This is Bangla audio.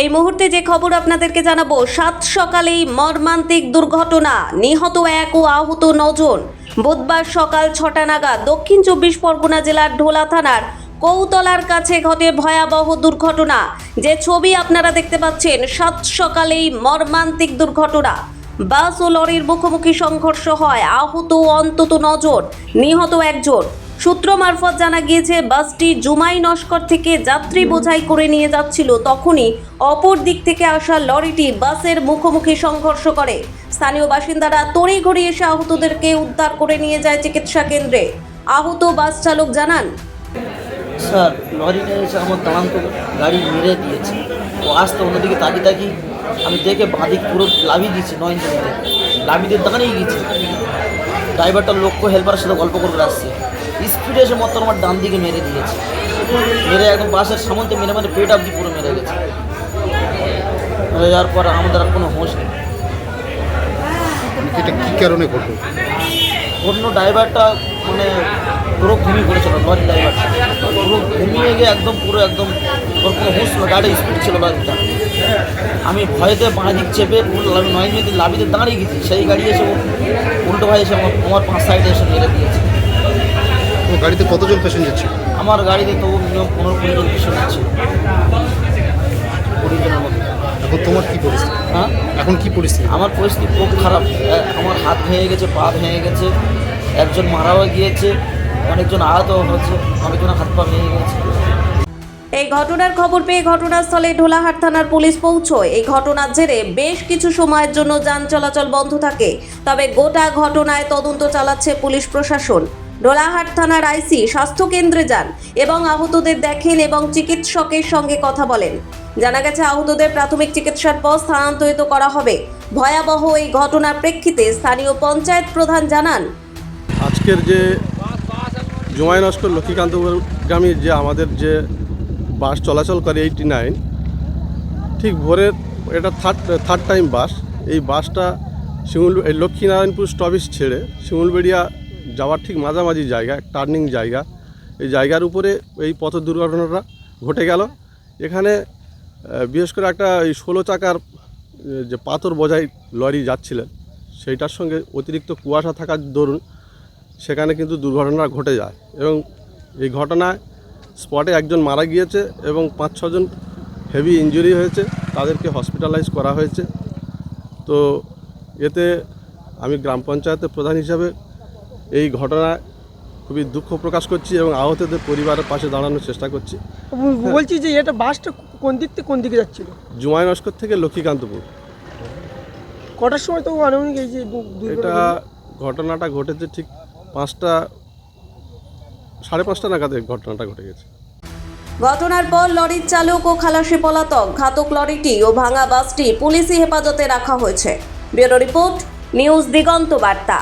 এই মুহূর্তে যে খবর আপনাদেরকে জানাব, সাত সকালেই মর্মান্তিক দুর্ঘটনা, নিহত এক ও আহত নজন। বুধবার সকাল ছটা নাগাদ দক্ষিণ চব্বিশ পরগনা জেলার ঢোলা থানার কৌতলার কাছে ঘটে ভয়াবহ দুর্ঘটনা। যে ছবি আপনারা দেখতে পাচ্ছেন, সাত সকালেই মর্মান্তিক দুর্ঘটনা। বাস ও লরির মুখোমুখি সংঘর্ষ হয়, আহত অন্তত নজন, নিহত একজন। সূত্র মারফত জানা গিয়েছে, বাসটি জুমাই নস্কর থেকে যাত্রী বোঝাই করে নিয়ে যাচ্ছিল। তখনই অপর দিক থেকে আসা লরিটি বাসের মুখোমুখি সংঘর্ষ করে। স্থানীয় বাসিন্দারা তড়িঘড়ি এসে আহতদেরকে উদ্ধার করে নিয়ে যায় চিকিৎসা কেন্দ্রে। আহত বাস চালক জানান, স্যার, লরিটা এসে আমার দাঁড়ান্ত গাড়ি মেরে দিয়েছে। ও আসতে অন্যদিকে তাকিয়ে তাকি আমি দেখে বাঁদিক পুরো লাভি দিয়েছি নয় ইঞ্চিতে লাভি দিয়ে দোকানেই গেছি ড্রাইভারটা লক্ষ্য হেল্পারের সাথে গল্প করে আসছে। স্পিডে এসে মতো আমার ডান দিকে মেরে দিয়েছে। মেরে একদম বাসের সামন্তে মেরে মেরে পেট অব্দি পুরো মেরে গেছে। মেরে যাওয়ার পর আমাদের আর কোনো হোশ নেই। এটা কি কারণে ঘটলো? অন্য ড্রাইভারটা মানে পুরো ঘুমিয়ে পড়েছিল লরি ড্রাইভারটা পুরো ঘুমিয়ে গিয়ে একদম পুরো একদম ওর কোনো হুঁশ ছিল গাড়ি স্পিড ছিল লরিটা। আমি ভয়েতে বাঁ দিক চেপে পুরো নয় মিনিট লাভিতে দাঁড়িয়ে গেছি। সেই গাড়ি এসে উল্টো ভাই এসে আমার পাঁচ সাইডে এসে মেরে দিয়েছে। গাড়িতে কতজন প্যাসেঞ্জার ছিল? আমার গাড়িতে তবু মিনিমাম পনেরো কুড়ি জন কুড়ি জনের মতো এখন তোমার কি পরিস্থিতি? হ্যাঁ? এখন কি পরিস্থিতি? আমার পরিস্থিতি খুব খারাপ। আমার হাত ভেঙে গেছে পা ভেঙে গেছে। একজন মারাও গিয়েছে অনেকজন আহত হয়েছে অনেকজনের হাত পা ভেঙে গেছে। এই ঘটনার খবর পেয়ে ঘটনাস্থলে ঢোলাহাট থানার পুলিশ পৌঁছয়। এই ঘটনার জেরে বেশ কিছু সময়ের জন্য যান চলাচল বন্ধ থাকে। তবে গোটা ঘটনায় তদন্ত চালাচ্ছে পুলিশ প্রশাসন। ঢোলাহাট থানার আইসি স্বাস্থ্য কেন্দ্রে যান এবং আহতদের দেখেন এবং চিকিৎসকের সঙ্গে কথা বলেন। জানা গেছে, আহতদের প্রাথমিক চিকিৎসার পর স্থানান্তরিত করা হবে। ভয়াবহ এই ঘটনার প্রেক্ষিতে স্থানীয় পঞ্চায়েত প্রধান জানান, আজকের যে জুমাই নস্কর লক্ষ্মীকান্তগামী যে আমাদের যে বাস চলাচল করে এইটি নাইন, ঠিক ভোরের এটা থার্ড থার্ড টাইম বাস। এই বাসটা শিমুল লক্ষ্মীনারায়ণপুর স্টপেজ ছেড়ে শিমুলবেড়িয়া যাওয়ার ঠিক মাঝামাঝি জায়গা টার্নিং জায়গা। এই জায়গার উপরে এই পথ দুর্ঘটনাটা ঘটে গেল। এখানে বিশেষ করে একটা এই ষোলো চাকার যে পাথর বোঝাই লরি যাচ্ছিলেন, সেইটার সঙ্গে অতিরিক্ত কুয়াশা থাকার দরুন সেখানে কিন্তু দুর্ঘটনা ঘটে যায়। এবং এই ঘটনায় স্পটে একজন মারা গিয়েছে এবং পাঁচ ছজন হেভি ইনজুরি হয়েছে, তাদেরকে হসপিটালাইজ করা হয়েছে। তো এতে আমি গ্রাম পঞ্চায়েতের প্রধান হিসাবে এই ঘটনা খুবই দুঃখ প্রকাশ করছি এবং আহতদের পরিবারের পাশে দাঁড়ানোর চেষ্টা করছি। বলছি যে এটা বাসটা কোন দিক থেকে কোন দিকে যাচ্ছিল? জুমাই নস্কর থেকে লক্ষ্মীকান্তপুর। কটার সময় তো আনুমানিক এই যে এটা ঘটনাটা ঘটেছে ঠিক পাঁচটা সাড়ে পাঁচটা নাগাদ এই ঘটনাটা ঘটে গেছে। ঘটনার পর লরির চালক ও খালাসি পলাতক ঘাতক লরিটি ও ভাঙা বাসটি পুলিশি হেফাজতে রাখা হয়েছে। ব্যুরো রিপোর্ট নিউজ দিগন্ত বার্তা।